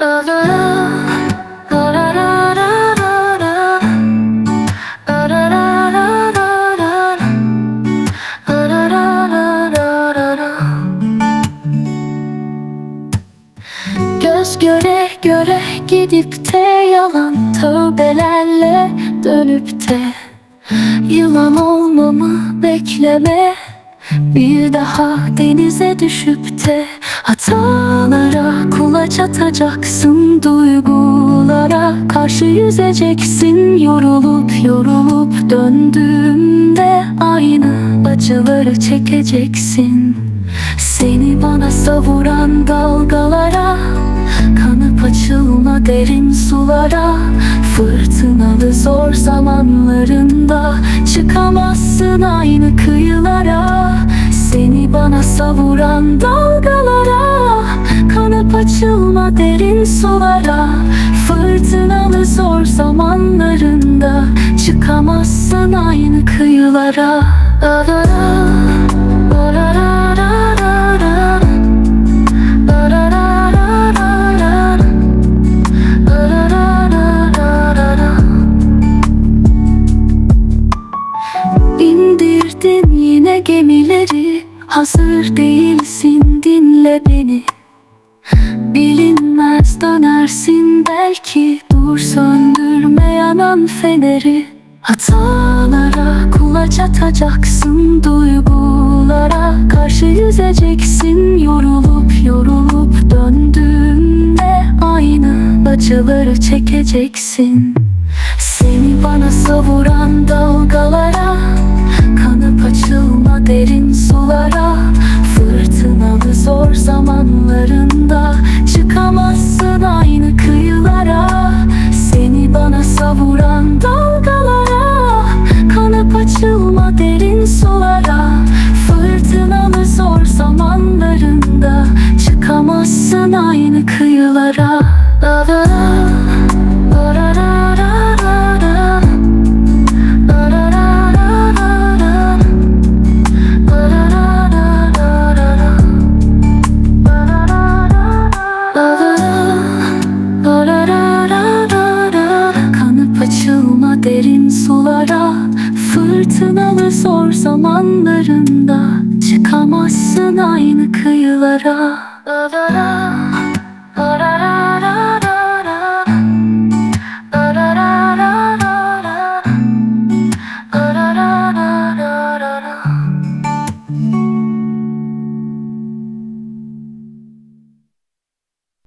Göz göre göre gidip de yalan tövbelerle dönüp de Yılan olmamı bekleme. Bir daha denize düşüp de Hatalara kulaç atacaksın Duygulara karşı yüzeceksin. Yorulup yorulup döndüğümde Aynı acıları çekeceksin. Seni bana savuran dalgalara Kanıp açılma derin sulara Fırtınalı zor zamanlarında Çıkamazsın aynı kıyılara. Seni bana savuran dalgalara açılma derin sulara. Fırtınalı zor zamanlarında Çıkamazsın aynı kıyılara. Bindirdin yine gemileri. Hazır değilsin dinle beni belki Dur söndürme yanan feneri. Hatalara kulaç atacaksın Duygulara karşı yüzeceksin. Yorulup yorulup döndüğünde Aynı acıları çekeceksin. Seni bana savuran dalgalara derin sulara Fırtınalı zor zamanlarında Çıkamazsın aynı kıyılara